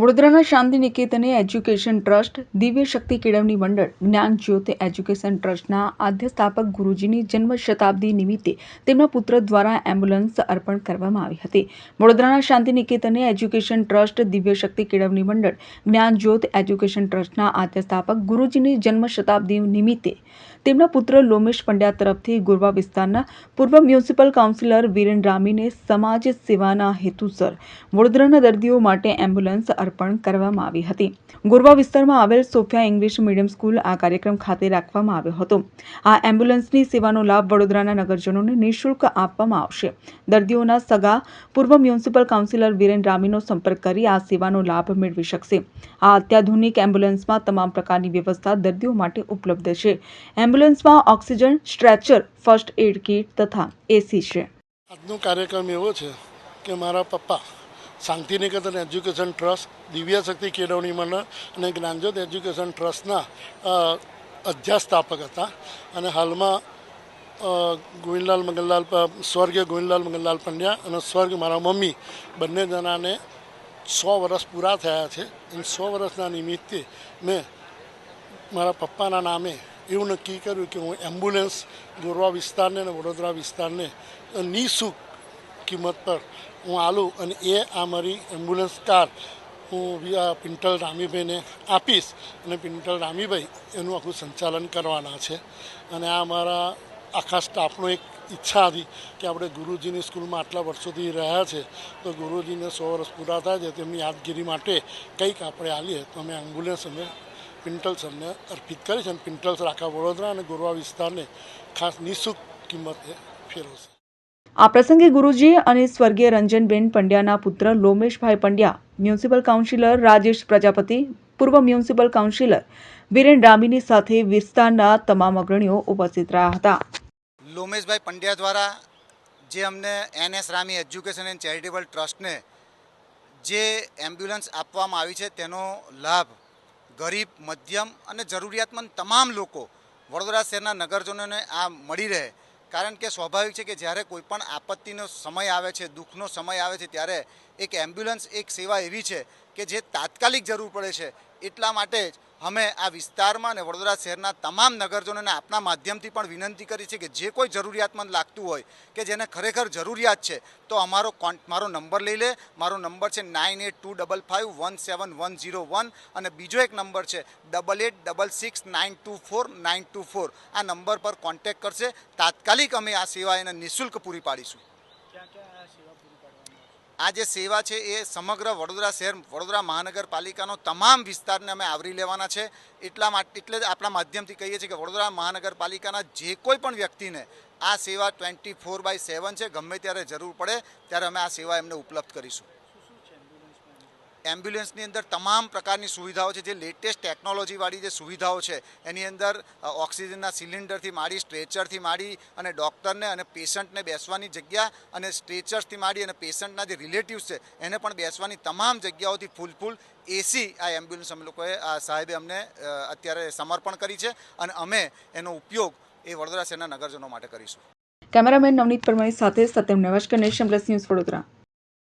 વડોદરાના શાંતિ નિકેતને education trust, દિવ્ય શક્તિ કેળવણી મંડળ, જ્ઞાન જ્યોત એજ્યુકેશન ટ્રસ્ટના આદ્ય સ્થાપક ગુરુજીની જન્મ શતાબ્દી નિમિત્તે તેમના પુત્ર દ્વારા એમ્બ્યુલન્સ અર્પણ કરવામાં આવી હતી. વડોદરાના શાંતિ નિકેતને એજ્યુકેશન ટ્રસ્ટ, દિવ્ય શક્તિ કેળવણી મંડળ, જ્ઞાન જ્યોત એજ્યુકેશન ટ્રસ્ટના આદ્ય સ્થાપક ગુરુજીની જન્મ શતાબ્દી નિમિત્તે તેમના પુત્ર લોમેશ પંડ્યા તરફથી ગુરવા વિસ્તારના પૂર્વ મ્યુનિસિપલ કાઉન્સિલર વીરેન રામીને સમાજ સેવાના હેતુસર વડોદરાના દર્દીઓ માટે એમ્બ્યુલન્સ અર્પણ કરવામાં આવી હતી. ગોરવા વિસ્તારમાં આવેલ સોફિયા ઇંગ્લિશ મીડિયમ સ્કૂલ આ કાર્યક્રમ ખાતે રાખવામાં આવ્યો હતો. આ એમ્બ્યુલન્સની સેવાનો લાભ વડોદરાના નગરજનોને નિઃશુલ્ક આપવામાં આવશે. દર્દીઓના સગા પૂર્વ મ્યુનિસિપલ કાઉન્સિલર વિરેન રામીનો સંપર્ક કરી આ સેવાનો લાભ મેળવી શકશે. આ અત્યાધુનિક એમ્બ્યુલન્સમાં તમામ પ્રકારની વ્યવસ્થા દર્દીઓ માટે ઉપલબ્ધ છે. એમ્બ્યુલન્સમાં oxygen, stretcher, first aid kit તથા એસી છે. આજનો કાર્યક્રમ એવો છે કે મારા પપ્પા શાંતિનિકેતન એજ્યુકેશન ટ્રસ્ટ દિવ્ય શક્તિ કેળવણી મંડળ અને જ્ઞાનજ્યોત એજ્યુકેશન ટ્રસ્ટના અધ્યાસ્થાપક હતા. અને હાલમાં ગોવિંદલાલ મંગલલાલ સ્વર્ગીય ગોવિંદલાલ મંગલલાલ પંડ્યા અને સ્વર્ગ મારા મમ્મી બંને જણાને સો વર્ષ પૂરા થયા છે. અને સો વર્ષના નિમિત્તે મેં મારા પપ્પાના નામે એવું નક્કી કર્યું કે હું એમ્બ્યુલન્સ ગોરવા વિસ્તારને અને વડોદરા વિસ્તારને નિઃશુલ્ક કિંમત પર હું આલું અને એ આ મારી એમ્બ્યુલન્સ કાર હું પિન્ટલ રામીભાઈને આપીશ અને પિન્ટલ રામીભાઈ એનું આખું સંચાલન કરવાના છે. અને આ મારા આખા સ્ટાફનો એક ઈચ્છા હતી કે આપણે ગુરુજીની સ્કૂલમાં આટલા વર્ષોથી રહ્યા છે, તો ગુરુજીને સો વર્ષ પૂરા થાય છે, તેમની યાદગીરી માટે કંઈક આપણે આલીએ તો અમે એમ્બ્યુલન્સ અમે પિન્ટલ્સ અમને અર્પિત કરી છે અને પિન્ટલ્સ આખા વડોદરા અને ગોરવા વિસ્તારને ખાસ નિઃશુલ્ક કિંમતે ફેરવશે. આ પ્રસંગે ગુરુજી અને સ્વર્ગીય રંજનબેન પંડ્યાના પુત્ર લોમેશભાઈ પંડ્યા, મ્યુનિસિપલ કાઉન્સિલર રાજેશ પ્રજાપતિ, પૂર્વ મ્યુનિસિપલ કાઉન્સિલર વિરેન રામીની સાથે વિસ્તારના તમામ અગ્રણીઓ ઉપસ્થિત રહ્યા હતા. લોમેશભાઈ પંડ્યા દ્વારા જે અમને N S Rami education and charitable ટ્રસ્ટને જે એમ્બ્યુલન્સ આપવામાં આવી છે, તેનો લાભ ગરીબ, મધ્યમ અને જરૂરિયાતમંદ તમામ લોકો વડોદરા શહેરના નગરજનોને આ મળી રહે. કારણ કે સ્વાભાવિક છે કે જ્યારે કોઈ પણ આપત્તિનો સમય આવે છે, દુઃખનો સમય આવે છે, ત્યારે એક એમ્બ્યુલન્સ, એક સેવા એવી છે કે જે તાત્કાલિક જરૂર પડે છે. એટલા માટે જ અમે આ વિસ્તારમાં અને વડોદરા શહેરના તમામ નગરજનોને આપના માધ્યમથી પણ વિનંતી કરી છે કે જે કોઈ જરૂરિયાતમંદ લાગતું હોય કે જેને ખરેખર જરૂરિયાત છે, તો અમારો કોન મારો નંબર લઈ લે. મારો નંબર છે nine eight two double five one seven one zero one અને બીજો એક નંબર છે double eight double six nine two four nine two four. આ નંબર પર કોન્ટેક્ટ કરશે. તાત્કાલિક અમે આ સેવા એને નિઃશુલ્ક પૂરી પાડીશું. આ જે સેવા છે એ સમગ્ર વડોદરા શહેર, વડોદરા મહાનગરપાલિકાનો તમામ વિસ્તારને અમે આવરી લેવાના છે. એટલા માટે એટલે જ આપણા માધ્યમથી કહીએ છીએ કે વડોદરા મહાનગરપાલિકાના જે કોઈ પણ વ્યક્તિને આ સેવા ટ્વેન્ટી ફોર બાય સેવન છે, ગમે ત્યારે જરૂર પડે, ત્યારે અમે આ સેવા એમને ઉપલબ્ધ કરીશું. એમ્બ્યુલન્સની અંદર તમામ પ્રકારની સુવિધાઓ છે. જે લેટેસ્ટ ટેકનોલોજીવાળી જે સુવિધાઓ છે, એની અંદર ઓક્સિજનના સિલિન્ડરથી માંડી, સ્ટ્રેચરથી માંડી અને ડૉક્ટરને અને પેશન્ટને બેસવાની જગ્યા અને સ્ટ્રેચર્સથી માંડી અને પેશન્ટના જે રિલેટિવ્સ છે, એને પણ બેસવાની તમામ જગ્યાઓથી ફૂલ ફૂલ એસી આ એમ્બ્યુલન્સ અમે લોકોએ, આ સાહેબે અમને અત્યારે સમર્પણ કરી છે અને અમે એનો ઉપયોગ એ વડોદરા શહેરના નગરજનો માટે કરીશું. કેમેરામેન નવનીત પરમાણી સાથે સત્યમ નમસ્કાર નેશન વડોદરા.